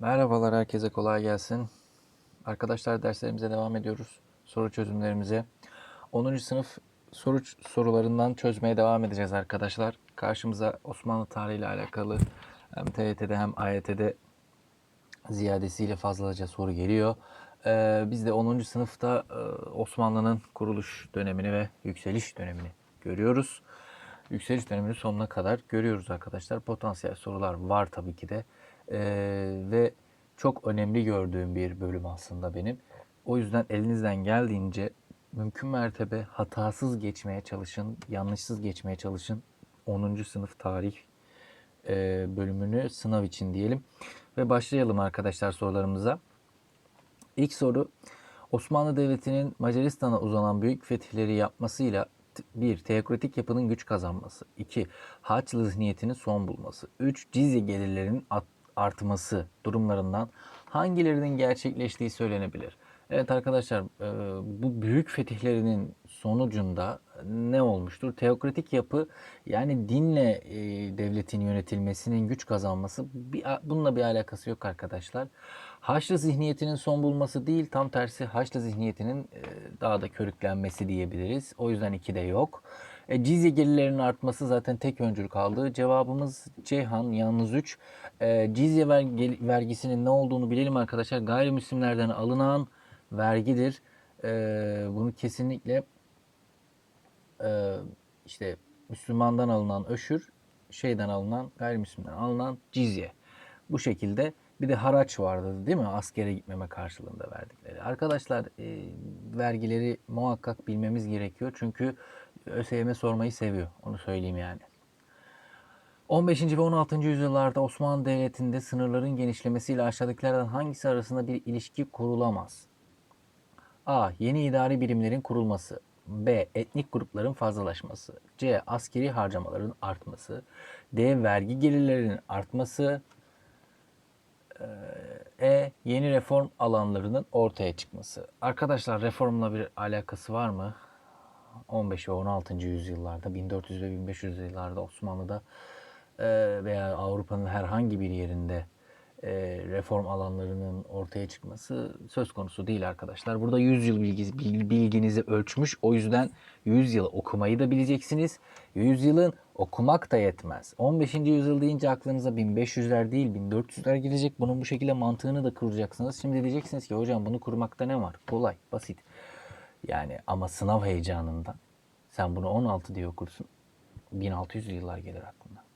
Merhabalar, herkese kolay gelsin. Arkadaşlar derslerimize devam ediyoruz. Soru çözümlerimize. 10. sınıf soru sorularından çözmeye devam edeceğiz arkadaşlar. Karşımıza Osmanlı tarihi ile alakalı hem TYT'de hem AYT'de ziyadesiyle fazlaca soru geliyor. Ee, biz de 10. sınıfta e, Osmanlı'nın kuruluş dönemini ve yükseliş dönemini görüyoruz. Yükseliş dönemini sonuna kadar görüyoruz arkadaşlar. Potansiyel sorular var tabii ki de. Ee, ve çok önemli gördüğüm bir bölüm aslında benim. O yüzden elinizden geldiğince mümkün mertebe hatasız geçmeye çalışın, yanlışsız geçmeye çalışın. 10. sınıf tarih e, bölümünü sınav için diyelim. Ve başlayalım arkadaşlar sorularımıza. İlk soru Osmanlı Devleti'nin Macaristan'a uzanan büyük fetihleri yapmasıyla 1. Teokratik yapının güç kazanması. 2. Haçlı zihniyetinin son bulması. 3. Cizye gelirlerinin artması durumlarından hangilerinin gerçekleştiği söylenebilir? Evet arkadaşlar e, bu büyük fetihlerinin sonucunda ne olmuştur? Teokratik yapı yani dinle e, devletin yönetilmesinin güç kazanması bir, bununla bir alakası yok arkadaşlar. Haçlı zihniyetinin son bulması değil tam tersi Haçlı zihniyetinin e, daha da körüklenmesi diyebiliriz. O yüzden iki de yok. E, cizye gelirlerinin artması zaten tek öncül kaldı. Cevabımız Ceyhan yalnız 3. E, cizye vergi- vergisinin ne olduğunu bilelim arkadaşlar. Gayrimüslimlerden alınan vergidir. E, bunu kesinlikle e, işte Müslümandan alınan öşür, şeyden alınan, gayrimüslimden alınan cizye. Bu şekilde bir de haraç vardı değil mi? Askere gitmeme karşılığında verdikleri. Arkadaşlar e, vergileri muhakkak bilmemiz gerekiyor. Çünkü ÖSYM sormayı seviyor. Onu söyleyeyim yani. 15. ve 16. yüzyıllarda Osmanlı Devleti'nde sınırların genişlemesiyle aşağıdakilerden hangisi arasında bir ilişki kurulamaz? A. Yeni idari birimlerin kurulması. B. Etnik grupların fazlalaşması. C. Askeri harcamaların artması. D. Vergi gelirlerinin artması. E. Yeni reform alanlarının ortaya çıkması. Arkadaşlar reformla bir alakası var mı? 15 ve 16. yüzyıllarda 1400 ve 1500 yıllarda Osmanlı'da e, veya Avrupa'nın herhangi bir yerinde e, reform alanlarının ortaya çıkması söz konusu değil arkadaşlar. Burada 100 yıl bilginizi ölçmüş. O yüzden 100 yıl okumayı da bileceksiniz. 100 yılın okumak da yetmez. 15. yüzyıl deyince aklınıza 1500'ler değil 1400'ler gelecek. Bunun bu şekilde mantığını da kuracaksınız. Şimdi diyeceksiniz ki hocam bunu kurmakta ne var? Kolay, basit. Yani ama sınav heyecanından sen bunu 16 diye okursun. 1600 yıllar gelir aklına.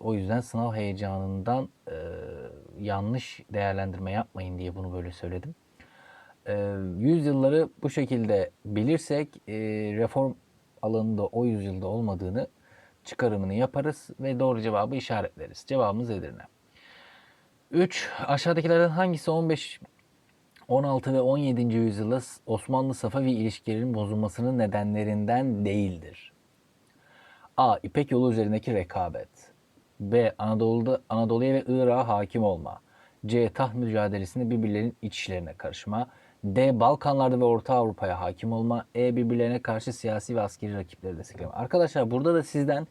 O yüzden sınav heyecanından e, yanlış değerlendirme yapmayın diye bunu böyle söyledim. E, yüzyılları bu şekilde bilirsek e, reform alanında o yüzyılda olmadığını çıkarımını yaparız ve doğru cevabı işaretleriz. Cevabımız Edirne. 3. Aşağıdakilerden hangisi 15 16 ve 17. yüzyılda Osmanlı-Safavi ilişkilerinin bozulmasının nedenlerinden değildir? A. İpek yolu üzerindeki rekabet. B. Anadolu'da Anadolu'ya ve Irak'a hakim olma. C. Taht mücadelesinde birbirlerinin iç işlerine karışma. D. Balkanlarda ve Orta Avrupa'ya hakim olma. E. Birbirlerine karşı siyasi ve askeri rakipleri destekleme. Arkadaşlar burada da sizden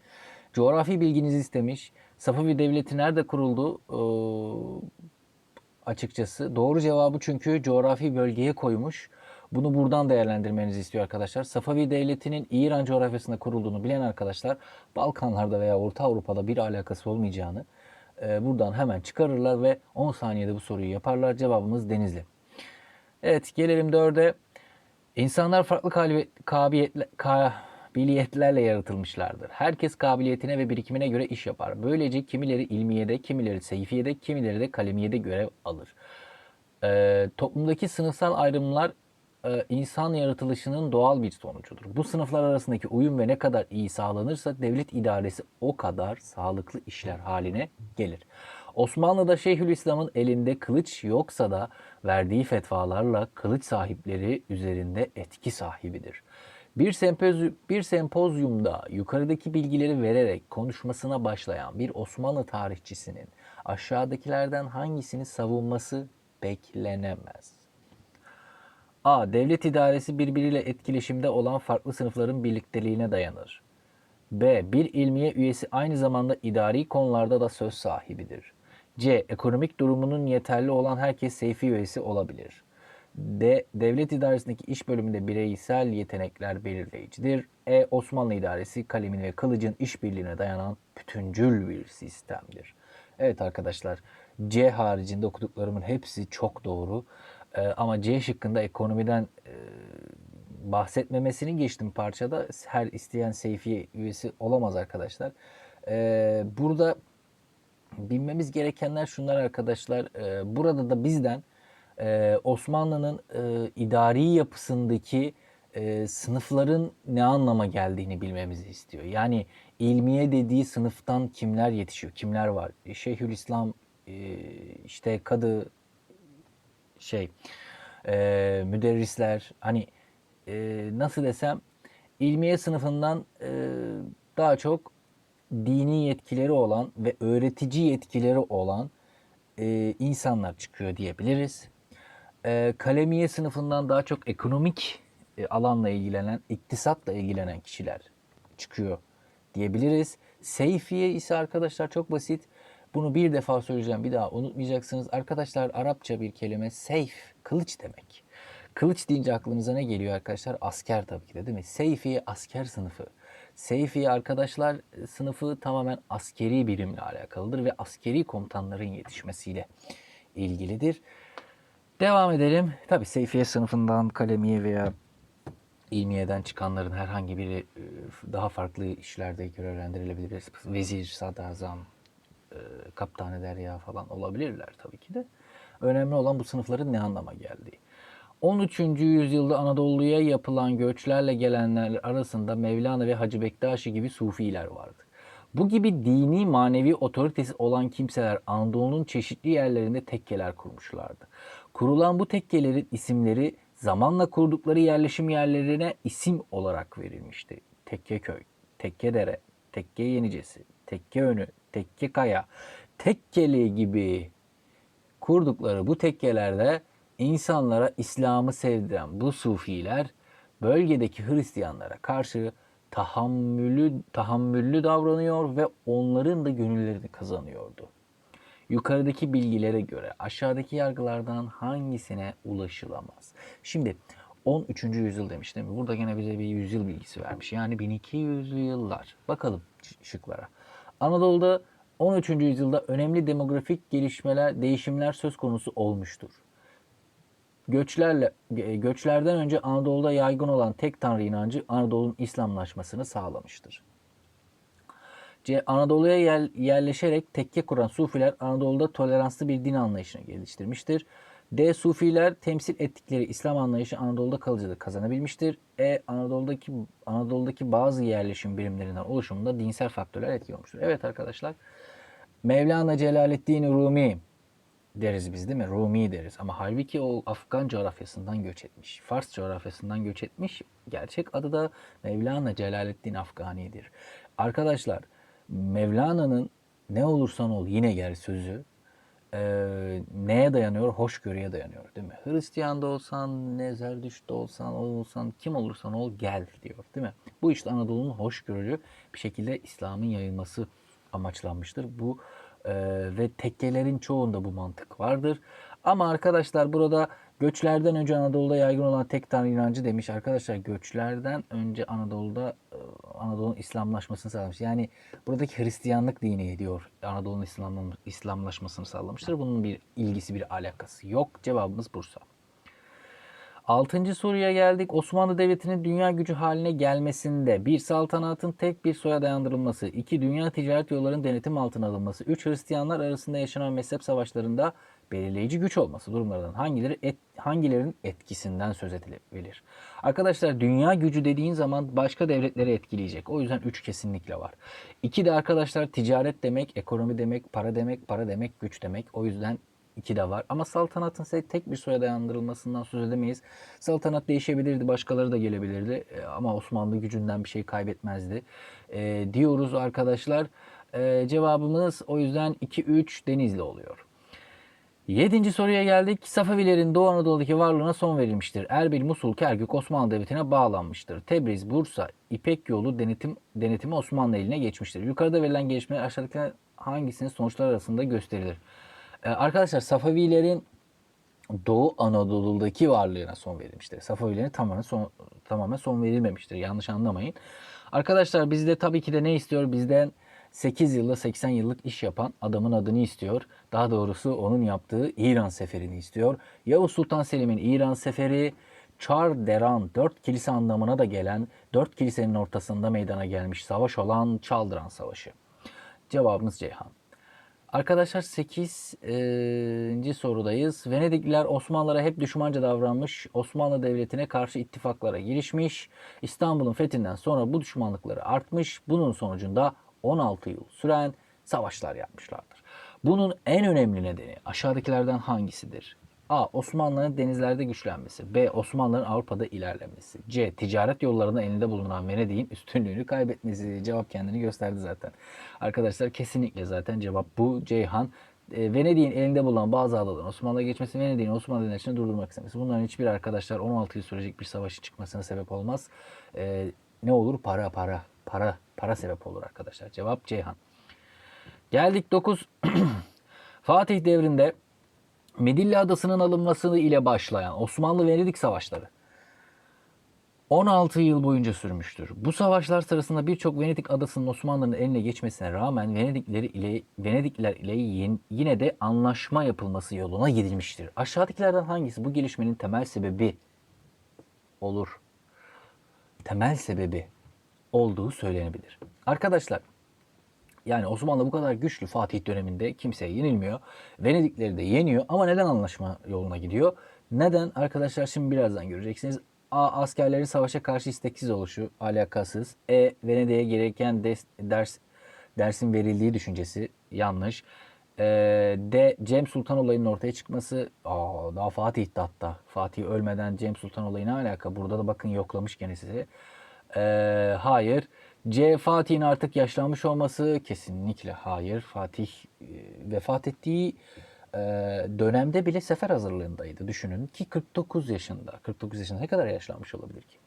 coğrafi bilginizi istemiş. Safavi Devleti nerede kuruldu? Ee, açıkçası. Doğru cevabı çünkü coğrafi bölgeye koymuş. Bunu buradan değerlendirmenizi istiyor arkadaşlar. Safavi Devleti'nin İran coğrafyasında kurulduğunu bilen arkadaşlar Balkanlarda veya Orta Avrupa'da bir alakası olmayacağını e, buradan hemen çıkarırlar ve 10 saniyede bu soruyu yaparlar. Cevabımız Denizli. Evet gelelim dörde. İnsanlar farklı kalibi- kabiliyetle- kabiliyetlerle yaratılmışlardır. Herkes kabiliyetine ve birikimine göre iş yapar. Böylece kimileri ilmiyede, kimileri seyfiyede, kimileri de kalemiyede görev alır. Ee, toplumdaki sınıfsal ayrımlar e, insan yaratılışının doğal bir sonucudur. Bu sınıflar arasındaki uyum ve ne kadar iyi sağlanırsa devlet idaresi o kadar sağlıklı işler haline gelir. Osmanlı'da Şeyhülislam'ın elinde kılıç yoksa da verdiği fetvalarla kılıç sahipleri üzerinde etki sahibidir. Bir, sempozy- bir sempozyumda yukarıdaki bilgileri vererek konuşmasına başlayan bir Osmanlı tarihçisinin aşağıdakilerden hangisini savunması beklenemez? A. Devlet idaresi birbiriyle etkileşimde olan farklı sınıfların birlikteliğine dayanır. B. Bir ilmiye üyesi aynı zamanda idari konularda da söz sahibidir. C. Ekonomik durumunun yeterli olan herkes Seyfi üyesi olabilir. D. Devlet idaresindeki iş bölümünde bireysel yetenekler belirleyicidir. E. Osmanlı idaresi kalemin ve kılıcın işbirliğine dayanan bütüncül bir sistemdir. Evet arkadaşlar C haricinde okuduklarımın hepsi çok doğru. Ee, ama C şıkkında ekonomiden e, bahsetmemesini geçtim parçada. Her isteyen Seyfi üyesi olamaz arkadaşlar. Ee, burada bilmemiz gerekenler şunlar arkadaşlar. Ee, burada da bizden e, Osmanlı'nın e, idari yapısındaki e, sınıfların ne anlama geldiğini bilmemizi istiyor. Yani ilmiye dediği sınıftan kimler yetişiyor, kimler var? Şeyhülislam, e, işte kadı, şey, e, müderrisler, hani e, nasıl desem ilmiye sınıfından e, daha çok dini yetkileri olan ve öğretici yetkileri olan e, insanlar çıkıyor diyebiliriz. E, kalemiye sınıfından daha çok ekonomik e, alanla ilgilenen, iktisatla ilgilenen kişiler çıkıyor diyebiliriz. Seyfiye ise arkadaşlar çok basit. Bunu bir defa söyleyeceğim bir daha unutmayacaksınız. Arkadaşlar Arapça bir kelime seyf, kılıç demek. Kılıç deyince aklınıza ne geliyor arkadaşlar? Asker tabii ki de değil mi? Seyfiye asker sınıfı. Seyfiye arkadaşlar sınıfı tamamen askeri birimle alakalıdır ve askeri komutanların yetişmesiyle ilgilidir. Devam edelim. Tabii Seyfiye sınıfından kalemiye veya ilmiyeden çıkanların herhangi biri e, daha farklı işlerde görevlendirilebilir. Vezir, sadrazam, e, kaptanı derya falan olabilirler tabii ki de. Önemli olan bu sınıfların ne anlama geldiği. 13. yüzyılda Anadolu'ya yapılan göçlerle gelenler arasında Mevlana ve Hacı Bektaşi gibi sufiler vardı. Bu gibi dini manevi otoritesi olan kimseler Anadolu'nun çeşitli yerlerinde tekkeler kurmuşlardı. Kurulan bu tekkelerin isimleri zamanla kurdukları yerleşim yerlerine isim olarak verilmişti. Tekkeköy, Tekkedere, Tekke Yenicesi, Tekke Önü, Tekke Kaya, Tekkeli gibi kurdukları bu tekkelerde insanlara İslam'ı sevdiren bu sufiler bölgedeki Hristiyanlara karşı tahammülü, tahammüllü davranıyor ve onların da gönüllerini kazanıyordu. Yukarıdaki bilgilere göre aşağıdaki yargılardan hangisine ulaşılamaz? Şimdi 13. yüzyıl demiş değil mi? Burada gene bize bir yüzyıl bilgisi vermiş. Yani 1200'lü yıllar. Bakalım şıklara. Anadolu'da 13. yüzyılda önemli demografik gelişmeler, değişimler söz konusu olmuştur. Göçlerle göçlerden önce Anadolu'da yaygın olan tek tanrı inancı Anadolu'nun İslamlaşmasını sağlamıştır. Anadolu'ya yer, yerleşerek tekke kuran Sufiler Anadolu'da toleranslı bir din anlayışını geliştirmiştir. D. Sufiler temsil ettikleri İslam anlayışı Anadolu'da kalıcılık kazanabilmiştir. E. Anadolu'daki Anadolu'daki bazı yerleşim birimlerinden oluşumunda dinsel faktörler etki olmuştur. Evet arkadaşlar. Mevlana Celaleddin Rumi deriz biz değil mi? Rumi deriz. Ama halbuki o Afgan coğrafyasından göç etmiş. Fars coğrafyasından göç etmiş. Gerçek adı da Mevlana Celaleddin Afgani'dir. Arkadaşlar Mevlana'nın ne olursan ol yine gel sözü e, neye dayanıyor? Hoşgörüye dayanıyor değil mi? Hristiyan da olsan, ne Zerdüşt olsan, olsan, kim olursan ol gel diyor değil mi? Bu işte Anadolu'nun hoşgörülü bir şekilde İslam'ın yayılması amaçlanmıştır. Bu e, ve tekkelerin çoğunda bu mantık vardır. Ama arkadaşlar burada göçlerden önce Anadolu'da yaygın olan tek tanrı inancı demiş. Arkadaşlar göçlerden önce Anadolu'da e, Anadolu'nun İslamlaşmasını sağlamış. Yani buradaki Hristiyanlık dini diyor Anadolu'nun İslam, İslamlaşmasını sağlamıştır. Bunun bir ilgisi bir alakası yok. Cevabımız Bursa. Altıncı soruya geldik. Osmanlı Devleti'nin dünya gücü haline gelmesinde bir saltanatın tek bir soya dayandırılması, iki dünya ticaret yollarının denetim altına alınması, üç Hristiyanlar arasında yaşanan mezhep savaşlarında belirleyici güç olması durumlarından hangileri et, hangilerinin etkisinden söz edilebilir? Arkadaşlar dünya gücü dediğin zaman başka devletleri etkileyecek. O yüzden 3 kesinlikle var. 2 de arkadaşlar ticaret demek, ekonomi demek, para demek, para demek, güç demek. O yüzden 2 de var. Ama saltanatın tek bir soya dayandırılmasından söz edemeyiz. Saltanat değişebilirdi, başkaları da gelebilirdi. Ama Osmanlı gücünden bir şey kaybetmezdi. E, diyoruz arkadaşlar. E, cevabımız o yüzden 2-3 Denizli oluyor. Yedinci soruya geldik. Safavilerin Doğu Anadolu'daki varlığına son verilmiştir. Erbil, Musul, Kerkük Osmanlı Devleti'ne bağlanmıştır. Tebriz, Bursa, İpek yolu denetim, denetimi Osmanlı eline geçmiştir. Yukarıda verilen gelişmeler aşağıdaki hangisinin sonuçlar arasında gösterilir? Ee, arkadaşlar Safavilerin Doğu Anadolu'daki varlığına son verilmiştir. Safavilerin tamamen son, tamamen son verilmemiştir. Yanlış anlamayın. Arkadaşlar bizde tabii ki de ne istiyor? Bizden 8 yılda 80 yıllık iş yapan adamın adını istiyor. Daha doğrusu onun yaptığı İran seferini istiyor. Yavuz Sultan Selim'in İran seferi Çar Deran, dört kilise anlamına da gelen, dört kilisenin ortasında meydana gelmiş savaş olan Çaldıran Savaşı. Cevabımız Ceyhan. Arkadaşlar 8. sorudayız. Venedikliler Osmanlılara hep düşmanca davranmış, Osmanlı Devleti'ne karşı ittifaklara girişmiş. İstanbul'un fethinden sonra bu düşmanlıkları artmış. Bunun sonucunda 16 yıl süren savaşlar yapmışlardır. Bunun en önemli nedeni aşağıdakilerden hangisidir? A. Osmanlı'nın denizlerde güçlenmesi. B. Osmanlı'nın Avrupa'da ilerlemesi. C. Ticaret yollarında elinde bulunan Venedik'in üstünlüğünü kaybetmesi. Cevap kendini gösterdi zaten. Arkadaşlar kesinlikle zaten cevap bu. Ceyhan. E, Venedik'in elinde bulunan bazı adaların Osmanlı'ya geçmesi, Venedik'in Osmanlı devletini durdurmak istemesi. Bunların hiçbir arkadaşlar 16 yıl sürecek bir savaşı çıkmasına sebep olmaz. E, ne olur? Para, para, para, para sebep olur arkadaşlar. Cevap Ceyhan. Geldik 9. Fatih devrinde Midilli Adası'nın alınması ile başlayan Osmanlı-Venedik savaşları 16 yıl boyunca sürmüştür. Bu savaşlar sırasında birçok Venedik adasının Osmanlı'nın eline geçmesine rağmen Venedikleri ile Venedikliler ile yine de anlaşma yapılması yoluna gidilmiştir. Aşağıdakilerden hangisi bu gelişmenin temel sebebi olur? Temel sebebi olduğu söylenebilir. Arkadaşlar yani Osmanlı bu kadar güçlü Fatih döneminde kimseye yenilmiyor. Venedikleri de yeniyor ama neden anlaşma yoluna gidiyor? Neden? Arkadaşlar şimdi birazdan göreceksiniz. A. Askerlerin savaşa karşı isteksiz oluşu, alakasız. E. Venedik'e gereken des, ders dersin verildiği düşüncesi yanlış. E, D. Cem Sultan olayının ortaya çıkması. Aa, daha Fatih hatta. Fatih ölmeden Cem Sultan olayı ne alaka? Burada da bakın yoklamış gene sizi. E, hayır. C. Fatih'in artık yaşlanmış olması kesinlikle hayır. Fatih e, vefat ettiği e, dönemde bile sefer hazırlığındaydı. Düşünün ki 49 yaşında. 49 yaşında ne kadar yaşlanmış olabilir ki?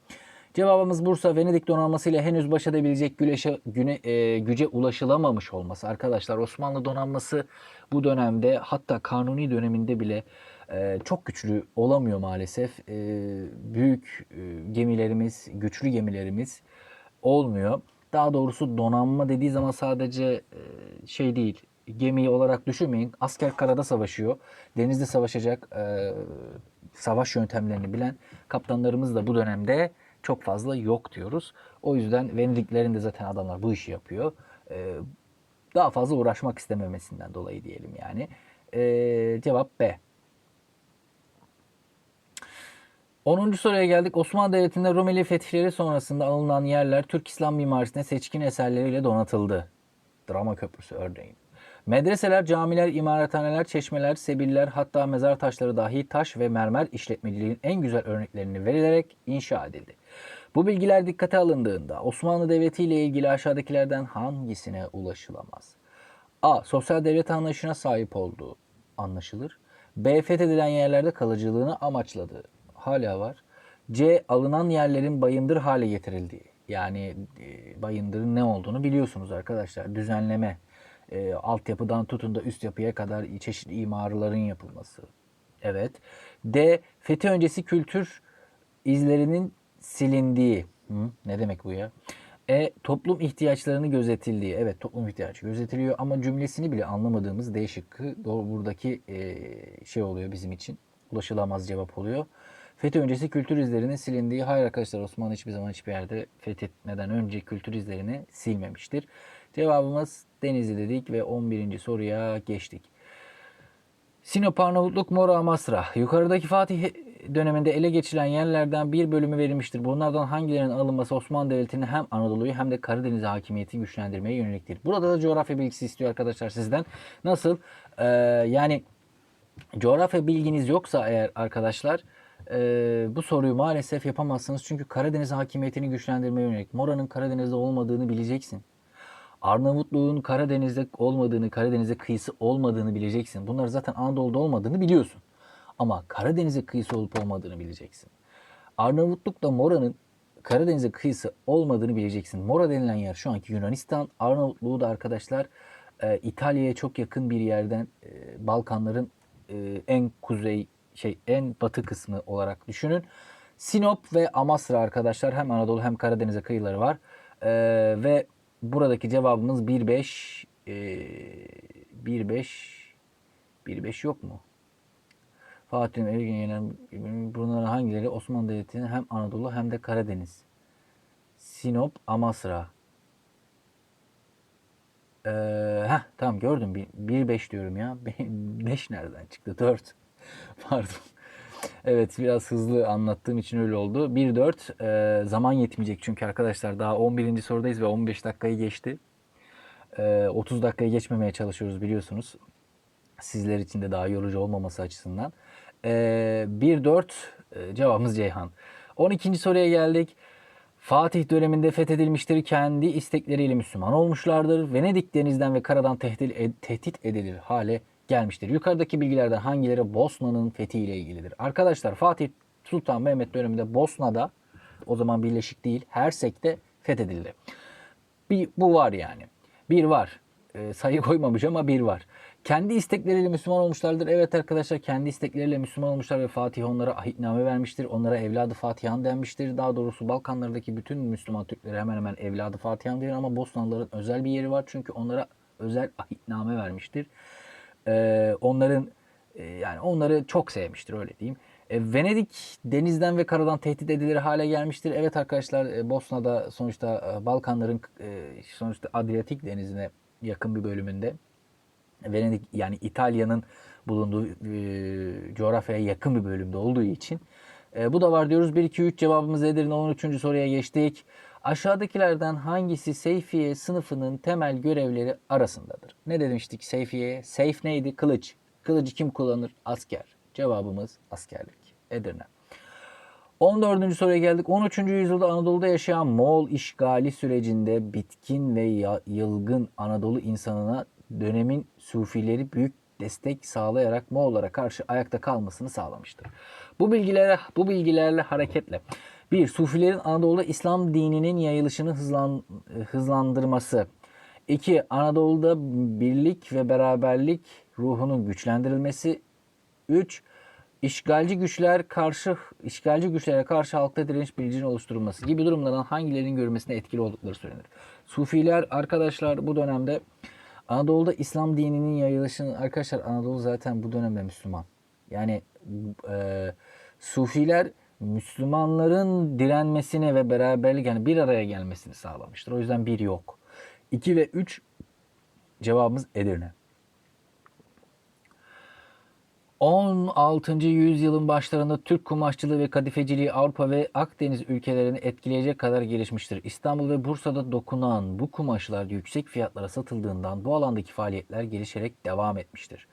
Cevabımız Bursa. Venedik donanmasıyla henüz baş edebilecek güneşe, güne, e, güce ulaşılamamış olması. Arkadaşlar Osmanlı donanması bu dönemde hatta kanuni döneminde bile e, çok güçlü olamıyor maalesef. E, büyük e, gemilerimiz, güçlü gemilerimiz olmuyor. Daha doğrusu donanma dediği zaman sadece e, şey değil, gemi olarak düşünmeyin. Asker karada savaşıyor. Denizde savaşacak e, savaş yöntemlerini bilen kaptanlarımız da bu dönemde çok fazla yok diyoruz. O yüzden Venediklerin de zaten adamlar bu işi yapıyor. Daha fazla uğraşmak istememesinden dolayı diyelim yani. E, cevap B. 10. soruya geldik. Osmanlı Devleti'nde Rumeli fetihleri sonrasında alınan yerler Türk İslam mimarisine seçkin eserleriyle donatıldı. Drama Köprüsü örneğin. Medreseler, camiler, imarethaneler, çeşmeler, sebiller hatta mezar taşları dahi taş ve mermer işletmeciliğin en güzel örneklerini verilerek inşa edildi. Bu bilgiler dikkate alındığında Osmanlı Devleti ile ilgili aşağıdakilerden hangisine ulaşılamaz? A. Sosyal devlet anlayışına sahip olduğu anlaşılır. B. Fethedilen yerlerde kalıcılığını amaçladığı hala var. C. Alınan yerlerin bayındır hale getirildiği. Yani e, bayındırın ne olduğunu biliyorsunuz arkadaşlar. Düzenleme, e, altyapıdan tutun da üst yapıya kadar çeşitli imarların yapılması. Evet. D. Fethi öncesi kültür izlerinin silindiği. Hı, ne demek bu ya? E. Toplum ihtiyaçlarını gözetildiği. Evet toplum ihtiyacı gözetiliyor ama cümlesini bile anlamadığımız D şıkkı buradaki e, şey oluyor bizim için. Ulaşılamaz cevap oluyor. Fethi öncesi kültür izlerinin silindiği. Hayır arkadaşlar Osmanlı hiçbir zaman hiçbir yerde fethetmeden önce kültür izlerini silmemiştir. Cevabımız Denizli dedik ve 11. soruya geçtik. Sinop, Arnavutluk, Mora, Amasra. Yukarıdaki Fatih döneminde ele geçirilen yerlerden bir bölümü verilmiştir. Bunlardan hangilerinin alınması Osmanlı Devleti'nin hem Anadolu'yu hem de Karadeniz hakimiyeti güçlendirmeye yöneliktir. Burada da coğrafya bilgisi istiyor arkadaşlar sizden. Nasıl? Ee, yani coğrafya bilginiz yoksa eğer arkadaşlar e, bu soruyu maalesef yapamazsınız. Çünkü Karadeniz hakimiyetini güçlendirmeye yönelik. Mora'nın Karadeniz'de olmadığını bileceksin. Arnavutluğun Karadeniz'de olmadığını, Karadeniz'e kıyısı olmadığını bileceksin. Bunlar zaten Anadolu'da olmadığını biliyorsun. Ama Karadeniz'e kıyısı olup olmadığını bileceksin. Arnavutluk'ta Mora'nın Karadeniz'e kıyısı olmadığını bileceksin. Mora denilen yer şu anki Yunanistan. Arnavutluğu da arkadaşlar e, İtalya'ya çok yakın bir yerden e, Balkanların e, en kuzey şey en batı kısmı olarak düşünün. Sinop ve Amasra arkadaşlar hem Anadolu hem Karadeniz'e kıyıları var. E, ve buradaki cevabımız 1-5 e, 1-5 1-5 yok mu? Fatih'in Ergin yenen bunların hangileri Osmanlı Devleti'nin hem Anadolu hem de Karadeniz? Sinop, Amasra. Ee, heh, tamam gördüm. 1-5 diyorum ya. 5 nereden çıktı? 4. Pardon. Evet biraz hızlı anlattığım için öyle oldu. 1-4 e, zaman yetmeyecek çünkü arkadaşlar daha 11. sorudayız ve 15 dakikayı geçti. E, 30 dakikayı geçmemeye çalışıyoruz biliyorsunuz. Sizler için de daha yorucu olmaması açısından. E, 1-4 e, cevabımız Ceyhan. 12. soruya geldik. Fatih döneminde fethedilmiştir. Kendi istekleriyle Müslüman olmuşlardır. Venedik denizden ve karadan tehdit, tehdit edilir hale gelmiştir. Yukarıdaki bilgilerden hangileri Bosna'nın fethiyle ilgilidir? Arkadaşlar Fatih Sultan Mehmet döneminde Bosna'da o zaman birleşik değil Hersek'te fethedildi. Bir, bu var yani. Bir var. E, sayı koymamış ama bir var. Kendi istekleriyle Müslüman olmuşlardır. Evet arkadaşlar kendi istekleriyle Müslüman olmuşlar ve Fatih onlara ahitname vermiştir. Onlara evladı Fatihan denmiştir. Daha doğrusu Balkanlardaki bütün Müslüman Türklere hemen hemen evladı Fatihan denir ama Bosnalıların özel bir yeri var. Çünkü onlara özel ahitname vermiştir. Ee, onların e, yani onları çok sevmiştir öyle diyeyim. E, Venedik denizden ve karadan tehdit edilir hale gelmiştir. Evet arkadaşlar e, Bosna'da sonuçta e, Balkanların e, sonuçta Adriyatik denizine yakın bir bölümünde Venedik yani İtalya'nın bulunduğu e, coğrafyaya yakın bir bölümde olduğu için e, bu da var diyoruz. 1 2 3 cevabımız Edirne 13. soruya geçtik. Aşağıdakilerden hangisi Seyfiye sınıfının temel görevleri arasındadır? Ne demiştik Seyfiye'ye? Seyf neydi? Kılıç. Kılıcı kim kullanır? Asker. Cevabımız askerlik. Edirne. 14. soruya geldik. 13. yüzyılda Anadolu'da yaşayan Moğol işgali sürecinde bitkin ve yılgın Anadolu insanına dönemin Sufileri büyük destek sağlayarak Moğollara karşı ayakta kalmasını sağlamıştır. Bu bilgilere bu bilgilerle hareketle bir Sufilerin Anadolu'da İslam dininin yayılışını hızlan, hızlandırması. 2. Anadolu'da birlik ve beraberlik ruhunun güçlendirilmesi. 3. İşgalci güçler karşı işgalci güçlere karşı halkta direniş bilincinin oluşturulması gibi durumlardan hangilerinin görülmesine etkili oldukları söylenir. Sufiler arkadaşlar bu dönemde Anadolu'da İslam dininin yayılışını arkadaşlar Anadolu zaten bu dönemde Müslüman. Yani e, Sufiler Müslümanların direnmesine ve beraberlik yani bir araya gelmesini sağlamıştır. O yüzden bir yok. 2 ve 3 cevabımız Edirne. 16. yüzyılın başlarında Türk kumaşçılığı ve kadifeciliği Avrupa ve Akdeniz ülkelerini etkileyecek kadar gelişmiştir. İstanbul ve Bursa'da dokunan bu kumaşlar yüksek fiyatlara satıldığından bu alandaki faaliyetler gelişerek devam etmiştir.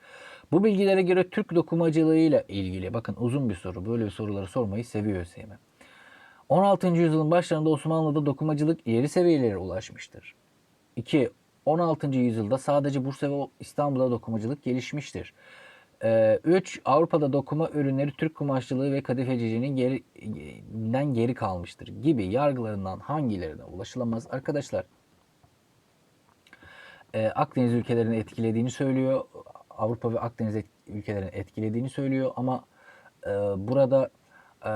Bu bilgilere göre Türk dokumacılığıyla ilgili bakın uzun bir soru böyle soruları sormayı seviyor ÖSYM. 16. yüzyılın başlarında Osmanlı'da dokumacılık ileri seviyelere ulaşmıştır. 2. 16. yüzyılda sadece Bursa ve İstanbul'da dokumacılık gelişmiştir. 3. Ee, Avrupa'da dokuma ürünleri Türk kumaşçılığı ve kadifeciliğinin gerinden geri kalmıştır gibi yargılarından hangilerine ulaşılamaz? Arkadaşlar e, Akdeniz ülkelerini etkilediğini söylüyor. Avrupa ve Akdeniz ülkelerini etkilediğini söylüyor ama e, burada e,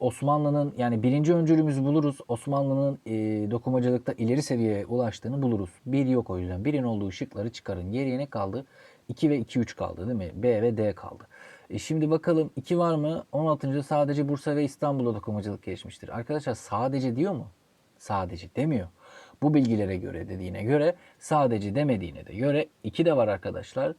Osmanlı'nın yani birinci öncülümüzü buluruz. Osmanlı'nın e, dokumacılıkta ileri seviyeye ulaştığını buluruz. Bir yok o yüzden. Birin olduğu şıkları çıkarın. Geriye ne kaldı? 2 ve 2 3 kaldı değil mi? B ve D kaldı. E şimdi bakalım 2 var mı? 16. sadece Bursa ve İstanbul'da dokumacılık gelişmiştir. Arkadaşlar sadece diyor mu? Sadece demiyor. Bu bilgilere göre dediğine göre sadece demediğine de göre 2 de var arkadaşlar.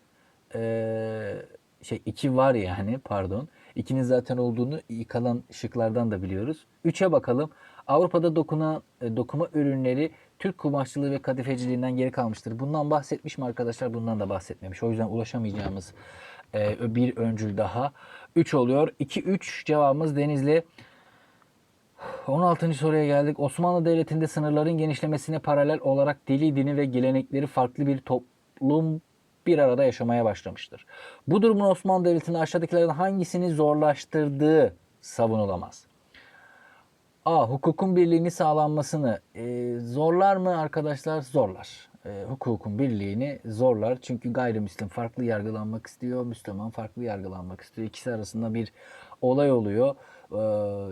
Ee, şey 2 var yani pardon. 2'nin zaten olduğunu kalan şıklardan da biliyoruz. 3'e bakalım. Avrupa'da dokuna, e, dokuma ürünleri Türk kumaşçılığı ve kadifeciliğinden geri kalmıştır. Bundan bahsetmiş mi arkadaşlar? Bundan da bahsetmemiş. O yüzden ulaşamayacağımız e, bir öncül daha. 3 oluyor. 2-3 cevabımız Denizli. 16. soruya geldik. Osmanlı Devleti'nde sınırların genişlemesine paralel olarak dili, dini ve gelenekleri farklı bir toplum bir arada yaşamaya başlamıştır. Bu durumun Osmanlı Devleti'nde aşağıdakilerden hangisini zorlaştırdığı savunulamaz. A. Hukukun birliğini sağlanmasını e, zorlar mı arkadaşlar? Zorlar. e, hukukun birliğini zorlar. Çünkü gayrimüslim farklı yargılanmak istiyor, Müslüman farklı yargılanmak istiyor. İkisi arasında bir olay oluyor.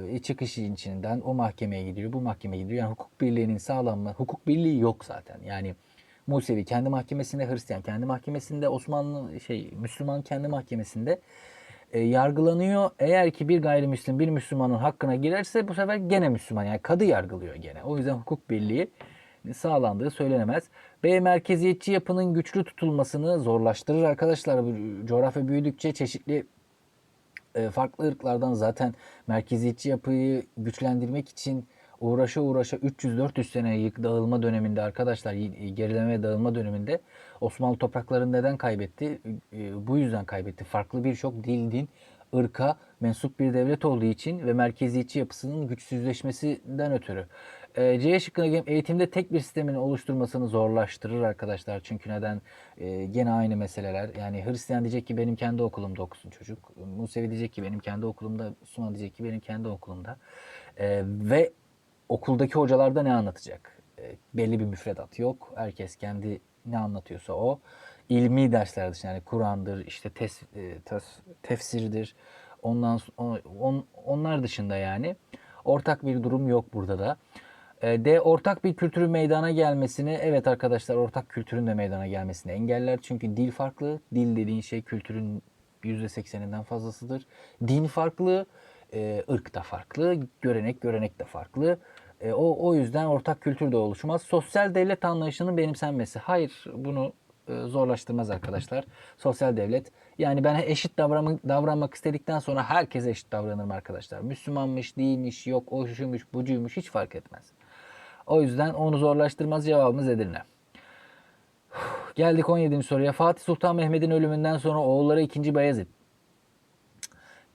E, çıkış içinden o mahkemeye gidiyor, bu mahkemeye gidiyor. Yani hukuk birliğinin sağlanma, hukuk birliği yok zaten. Yani Musevi kendi mahkemesinde, Hristiyan kendi mahkemesinde, Osmanlı şey Müslüman kendi mahkemesinde e, yargılanıyor. Eğer ki bir gayrimüslim bir Müslümanın hakkına girerse bu sefer gene Müslüman yani kadı yargılıyor gene. O yüzden hukuk birliği sağlandığı söylenemez. B merkeziyetçi yapının güçlü tutulmasını zorlaştırır arkadaşlar. Coğrafya büyüdükçe çeşitli e, farklı ırklardan zaten merkeziyetçi yapıyı güçlendirmek için uğraşa uğraşa 300-400 sene yık dağılma döneminde arkadaşlar y- gerileme ve dağılma döneminde Osmanlı topraklarını neden kaybetti? E, Bu yüzden kaybetti. Farklı birçok dil, din, ırka mensup bir devlet olduğu için ve merkeziyetçi yapısının güçsüzleşmesinden ötürü. E, C şıkkına. Eğitimde tek bir sistemin oluşturmasını zorlaştırır arkadaşlar. Çünkü neden? E, gene aynı meseleler. Yani Hristiyan diyecek ki benim kendi okulumda okusun çocuk. Musevi diyecek ki benim kendi okulumda. Müslüman diyecek ki benim kendi okulumda. E, ve okuldaki hocalarda ne anlatacak? E, belli bir müfredat yok. Herkes kendi ne anlatıyorsa o. İlmi dersler dışında yani Kur'an'dır, işte tes, e, tes- tefsirdir. Ondan on- on- onlar dışında yani ortak bir durum yok burada da. E, D ortak bir kültürün meydana gelmesini evet arkadaşlar ortak kültürün de meydana gelmesini engeller. Çünkü dil farklı. Dil dediğin şey kültürün %80'inden fazlasıdır. Din farklı, e, ırk da farklı, görenek görenek de farklı. E, o, o yüzden ortak kültür de oluşmaz. Sosyal devlet anlayışının benimsenmesi. Hayır bunu e, zorlaştırmaz arkadaşlar. Sosyal devlet. Yani ben eşit davranmak, davranmak istedikten sonra herkese eşit davranırım arkadaşlar. Müslümanmış, değilmiş, yok o şuymuş, bucuymuş hiç fark etmez. O yüzden onu zorlaştırmaz cevabımız Edirne. Geldik 17. soruya. Fatih Sultan Mehmet'in ölümünden sonra oğulları 2. Bayezid.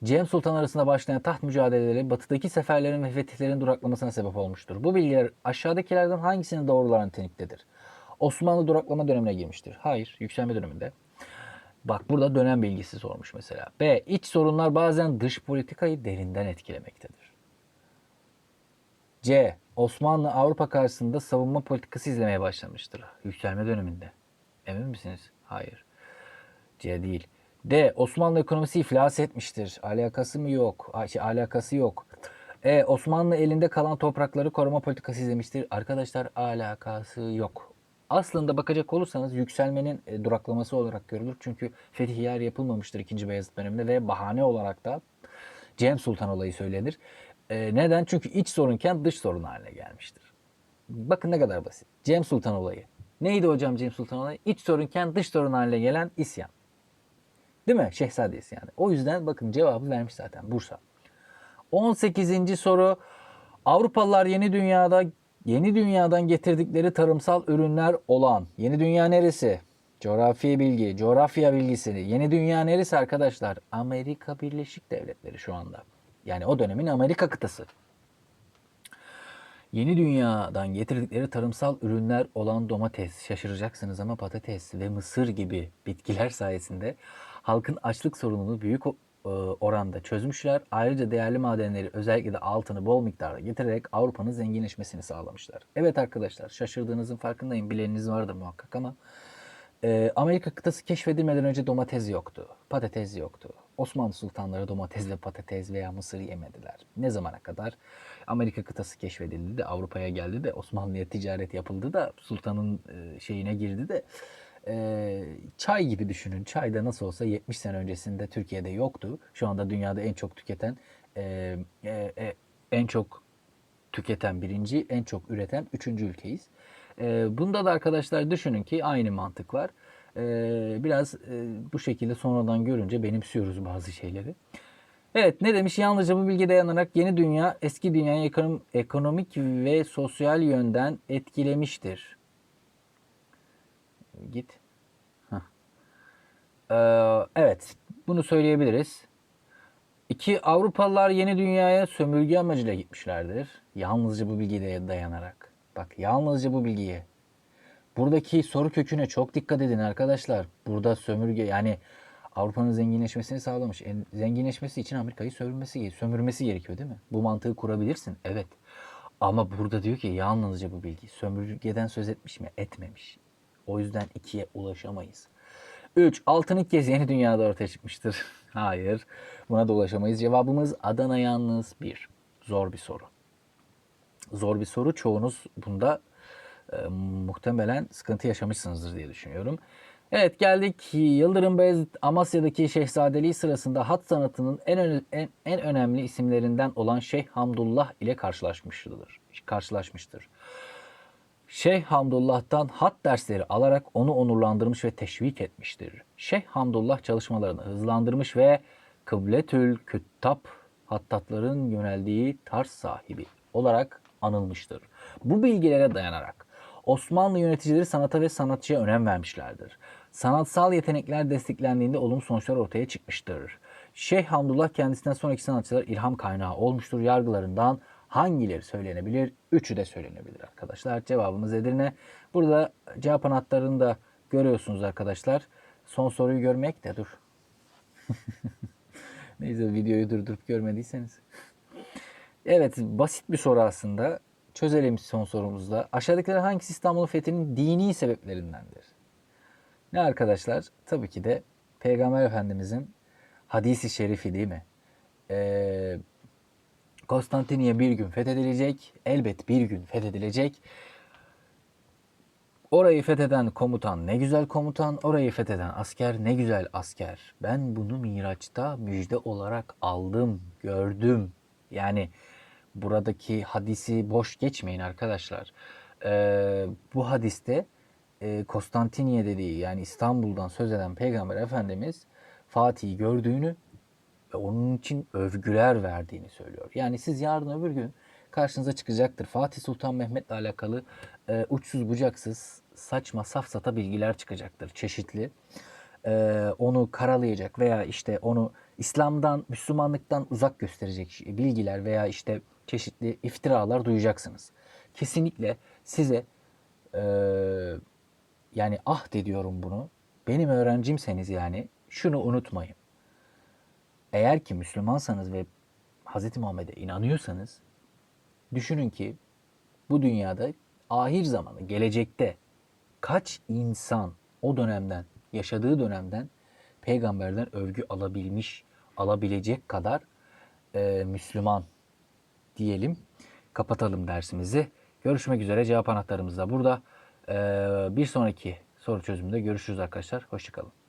Cem Sultan arasında başlayan taht mücadeleleri batıdaki seferlerin ve fetihlerin duraklamasına sebep olmuştur. Bu bilgiler aşağıdakilerden hangisinin doğruları niteliktedir? Osmanlı duraklama dönemine girmiştir. Hayır, yükselme döneminde. Bak burada dönem bilgisi sormuş mesela. B. İç sorunlar bazen dış politikayı derinden etkilemektedir. C. Osmanlı Avrupa karşısında savunma politikası izlemeye başlamıştır. Yükselme döneminde. Emin misiniz? Hayır. C değil. D. Osmanlı ekonomisi iflas etmiştir. Alakası mı yok? Şey, alakası yok. E. Osmanlı elinde kalan toprakları koruma politikası izlemiştir. Arkadaşlar alakası yok. Aslında bakacak olursanız yükselmenin e, duraklaması olarak görülür. Çünkü fetihler yapılmamıştır 2. Beyazıt döneminde ve bahane olarak da Cem Sultan olayı söylenir. E, neden? Çünkü iç sorunken dış sorun haline gelmiştir. Bakın ne kadar basit. Cem Sultan olayı. Neydi hocam Cem Sultan olayı? İç sorunken dış sorun haline gelen isyan. Değil mi? Şehzade isyanı. O yüzden bakın cevabı vermiş zaten Bursa. 18. soru. Avrupalılar yeni dünyada yeni dünyadan getirdikleri tarımsal ürünler olan yeni dünya neresi? Coğrafi bilgi, coğrafya bilgisini. Yeni dünya neresi arkadaşlar? Amerika Birleşik Devletleri şu anda. Yani o dönemin Amerika kıtası. Yeni dünyadan getirdikleri tarımsal ürünler olan domates, şaşıracaksınız ama patates ve mısır gibi bitkiler sayesinde halkın açlık sorununu büyük e, oranda çözmüşler. Ayrıca değerli madenleri özellikle de altını bol miktarda getirerek Avrupa'nın zenginleşmesini sağlamışlar. Evet arkadaşlar şaşırdığınızın farkındayım. Bileniniz vardır muhakkak ama ee, Amerika kıtası keşfedilmeden önce domates yoktu, patates yoktu. Osmanlı sultanları domatesle patates veya mısır yemediler. Ne zamana kadar? Amerika kıtası keşfedildi de Avrupa'ya geldi de Osmanlı'ya ticaret yapıldı da sultanın e, şeyine girdi de e, çay gibi düşünün. Çay da nasıl olsa 70 sene öncesinde Türkiye'de yoktu. Şu anda dünyada en çok tüketen e, e, e, en çok tüketen birinci, en çok üreten üçüncü ülkeyiz. Ee, bunda da arkadaşlar düşünün ki aynı mantık var. Ee, biraz e, bu şekilde sonradan görünce benimsiyoruz bazı şeyleri. Evet ne demiş? Yalnızca bu bilgiye dayanarak yeni dünya eski dünyayı ekonom- ekonomik ve sosyal yönden etkilemiştir. Git. Ee, evet bunu söyleyebiliriz. İki Avrupalılar yeni dünyaya sömürge amacıyla gitmişlerdir. Yalnızca bu bilgiye dayanarak. Bak yalnızca bu bilgiye. Buradaki soru köküne çok dikkat edin arkadaşlar. Burada sömürge yani Avrupa'nın zenginleşmesini sağlamış. En, zenginleşmesi için Amerika'yı sömürmesi, sömürmesi gerekiyor değil mi? Bu mantığı kurabilirsin. Evet. Ama burada diyor ki yalnızca bu bilgi. Sömürgeden söz etmiş mi? Etmemiş. O yüzden 2'ye ulaşamayız. 3. Altın ilk kez yeni dünyada ortaya çıkmıştır. Hayır. Buna da ulaşamayız. Cevabımız Adana yalnız 1. Zor bir soru. Zor bir soru. Çoğunuz bunda e, muhtemelen sıkıntı yaşamışsınızdır diye düşünüyorum. Evet geldik Yıldırım Beyazıt Amasya'daki Şehzadeliği sırasında hat sanatının en, öne- en, en önemli isimlerinden olan Şeyh Hamdullah ile karşılaşmıştır. Karşılaşmıştır. Şeyh Hamdullah'tan hat dersleri alarak onu onurlandırmış ve teşvik etmiştir. Şeyh Hamdullah çalışmalarını hızlandırmış ve Kıbletül Küttab hattatların yöneldiği tarz sahibi olarak anılmıştır. Bu bilgilere dayanarak Osmanlı yöneticileri sanata ve sanatçıya önem vermişlerdir. Sanatsal yetenekler desteklendiğinde olumlu sonuçlar ortaya çıkmıştır. Şeyh Hamdullah kendisinden sonraki sanatçılar ilham kaynağı olmuştur. Yargılarından hangileri söylenebilir? Üçü de söylenebilir arkadaşlar. Cevabımız Edirne. Burada cevap anahtarını da görüyorsunuz arkadaşlar. Son soruyu görmek de dur. Neyse videoyu durdurup görmediyseniz. Evet basit bir soru aslında. Çözelim son sorumuzda. Aşağıdakiler hangisi İstanbul'un fethinin dini sebeplerindendir? Ne arkadaşlar? Tabii ki de Peygamber Efendimizin hadisi şerifi değil mi? Ee, Konstantiniye bir gün fethedilecek. Elbet bir gün fethedilecek. Orayı fetheden komutan ne güzel komutan, orayı fetheden asker ne güzel asker. Ben bunu Miraç'ta müjde olarak aldım, gördüm. Yani buradaki hadisi boş geçmeyin arkadaşlar. Ee, bu hadiste e, Konstantiniye dediği yani İstanbul'dan söz eden Peygamber Efendimiz Fatih'i gördüğünü ve onun için övgüler verdiğini söylüyor. Yani siz yarın öbür gün karşınıza çıkacaktır. Fatih Sultan Mehmet'le alakalı e, uçsuz bucaksız saçma safsata bilgiler çıkacaktır. Çeşitli. E, onu karalayacak veya işte onu İslam'dan, Müslümanlıktan uzak gösterecek bilgiler veya işte çeşitli iftiralar duyacaksınız. Kesinlikle size e, yani ah de diyorum bunu. Benim öğrencimseniz yani şunu unutmayın. Eğer ki Müslümansanız ve Hz. Muhammed'e inanıyorsanız düşünün ki bu dünyada ahir zamanı gelecekte kaç insan o dönemden yaşadığı dönemden peygamberden övgü alabilmiş alabilecek kadar e, Müslüman diyelim. Kapatalım dersimizi. Görüşmek üzere cevap anahtarımız da burada. E, bir sonraki soru çözümünde görüşürüz arkadaşlar. Hoşçakalın.